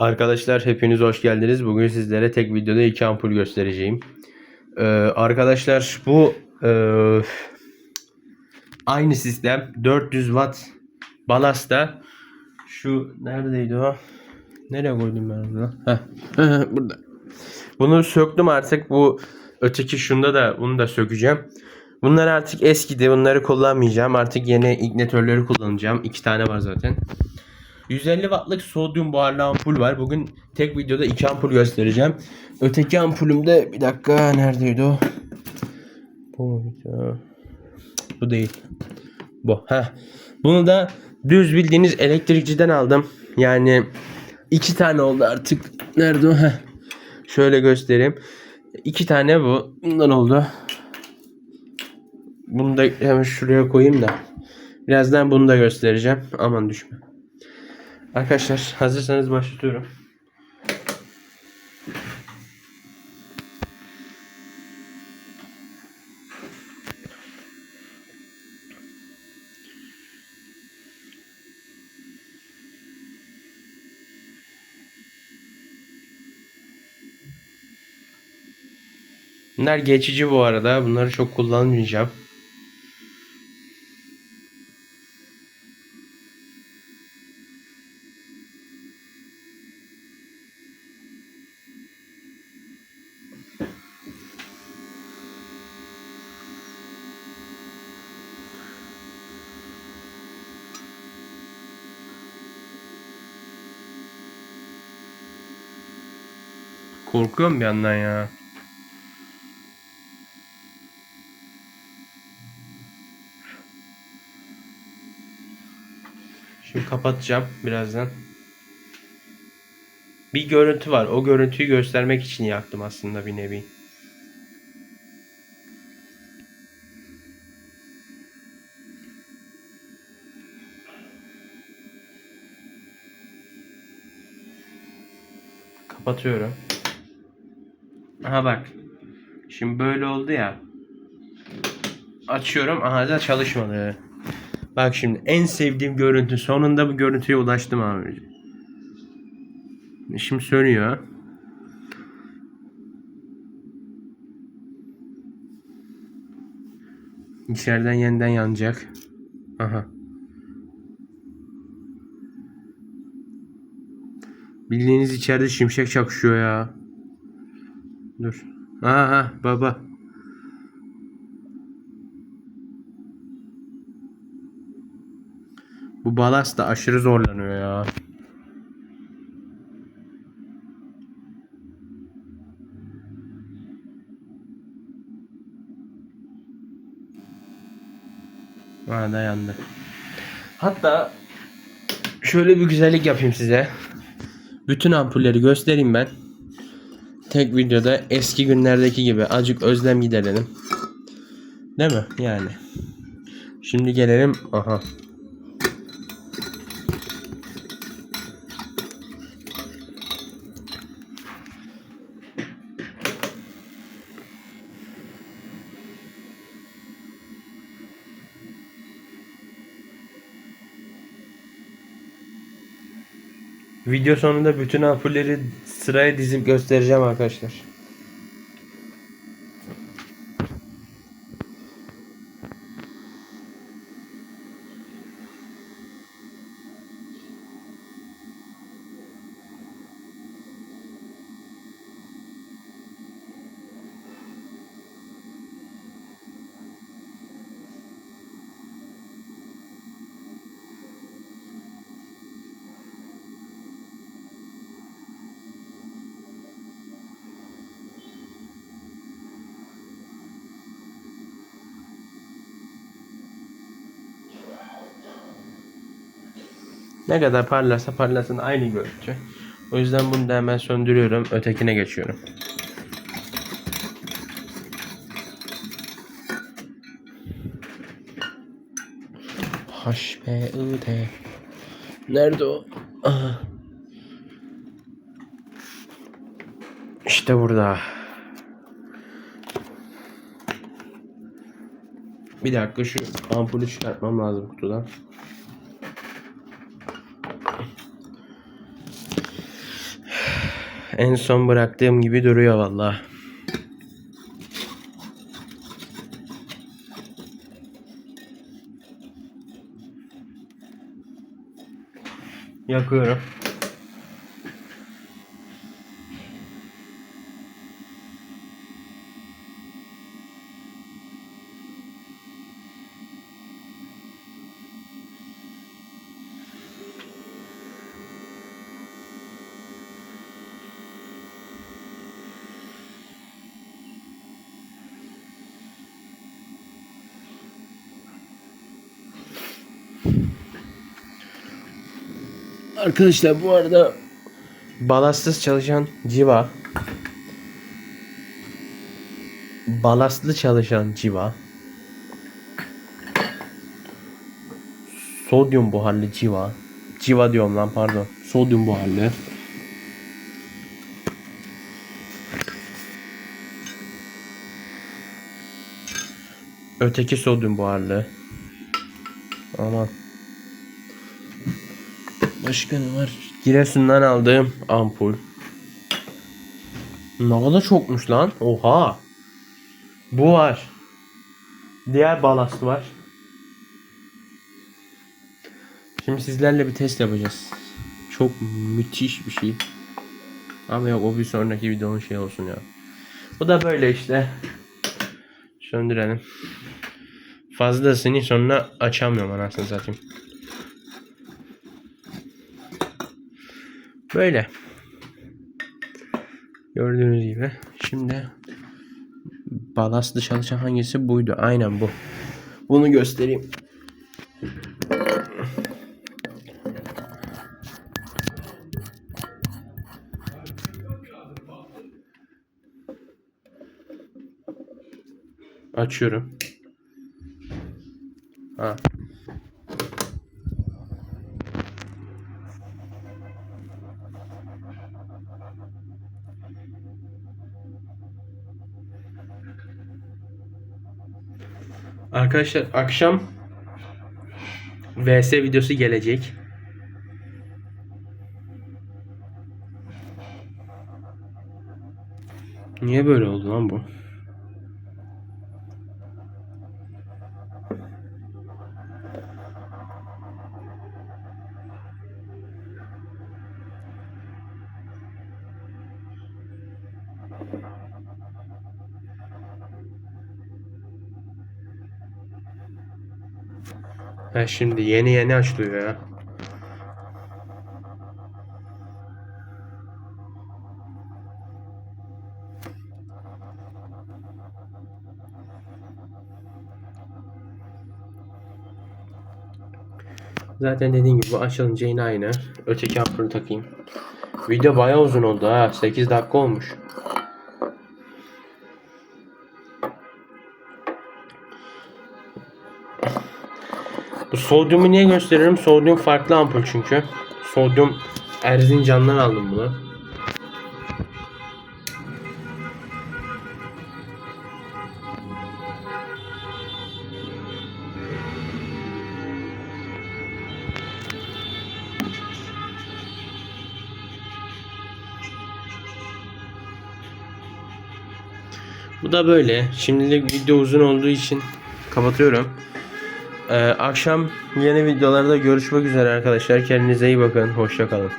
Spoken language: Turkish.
Arkadaşlar hepiniz hoş geldiniz. Bugün sizlere tek videoda iki ampul göstereceğim. Ee, arkadaşlar bu e, aynı sistem 400 watt balasta şu neredeydi o? Nereye koydum ben onu? Burada. Bunu söktüm artık bu öteki şunda da bunu da sökeceğim. Bunlar artık eskidi. Bunları kullanmayacağım. Artık yeni ignitörleri kullanacağım. İki tane var zaten. 150 wattlık sodyum buharlı ampul var. Bugün tek videoda iki ampul göstereceğim. Öteki ampulümde bir dakika neredeydi o? Bu mu? Cık, Bu değil. Bu. Heh. Bunu da düz bildiğiniz elektrikçiden aldım. Yani iki tane oldu artık. Nerede o? Heh. Şöyle göstereyim. İki tane bu. Bundan oldu. Bunu da hemen şuraya koyayım da. Birazdan bunu da göstereceğim. Aman düşme. Arkadaşlar hazırsanız başlıyorum. Bunlar geçici bu arada. Bunları çok kullanmayacağım. Korkuyorum bir yandan ya. Şimdi kapatacağım birazdan. Bir görüntü var. O görüntüyü göstermek için yaktım aslında bir nevi. Kapatıyorum. Aha bak. Şimdi böyle oldu ya. Açıyorum. Aha da çalışmadı. Bak şimdi en sevdiğim görüntü. Sonunda bu görüntüye ulaştım abi. Şimdi sönüyor. İçeriden yeniden yanacak. Aha. Bildiğiniz içeride şimşek çakışıyor ya. Dur. Aha baba. Bu balast da aşırı zorlanıyor ya. Ha dayandı. Hatta şöyle bir güzellik yapayım size. Bütün ampulleri göstereyim ben. Tek videoda eski günlerdeki gibi acık özlem giderelim. Değil mi? Yani. Şimdi gelelim. Aha. Video sonunda bütün ampulleri sıraya dizip göstereceğim arkadaşlar. Ne kadar parlarsa parlasın aynı görüntü. O yüzden bunu da hemen söndürüyorum. Ötekine geçiyorum. H B I T Nerede o? İşte burada. Bir dakika şu ampulü çıkartmam lazım kutudan. En son bıraktığım gibi duruyor vallahi. Yakıyorum. Arkadaşlar bu arada balastsız çalışan civa. Balastlı çalışan civa. Sodyum buharlı civa. Civa diyorum lan pardon. Sodyum buharlı öteki sodyum buharlı aman Başka ne var? Giresun'dan aldığım ampul. Ne kadar çokmuş lan. Oha. Bu var. Diğer balast var. Şimdi sizlerle bir test yapacağız. Çok müthiş bir şey. Ama yok o bir sonraki videonun şey olsun ya. Bu da böyle işte. Söndürelim. Fazlasını sonra açamıyorum anasını satayım. Böyle. Gördüğünüz gibi. Şimdi balastlı çalışan hangisi buydu? Aynen bu. Bunu göstereyim. Açıyorum. Ha. Arkadaşlar akşam VS videosu gelecek. Niye böyle oldu lan bu? Ha şimdi yeni yeni açılıyor ya. Zaten dediğim gibi açılınca yine aynı. Öteki ampulü takayım. Video bayağı uzun oldu ha. 8 dakika olmuş. Sodyumu niye gösteriyorum? Sodyum farklı ampul çünkü. Sodyum Erzincan'dan aldım bunu. Bu da böyle. Şimdilik video uzun olduğu için kapatıyorum. Ee, akşam yeni videolarda görüşmek üzere arkadaşlar. Kendinize iyi bakın. Hoşça kalın.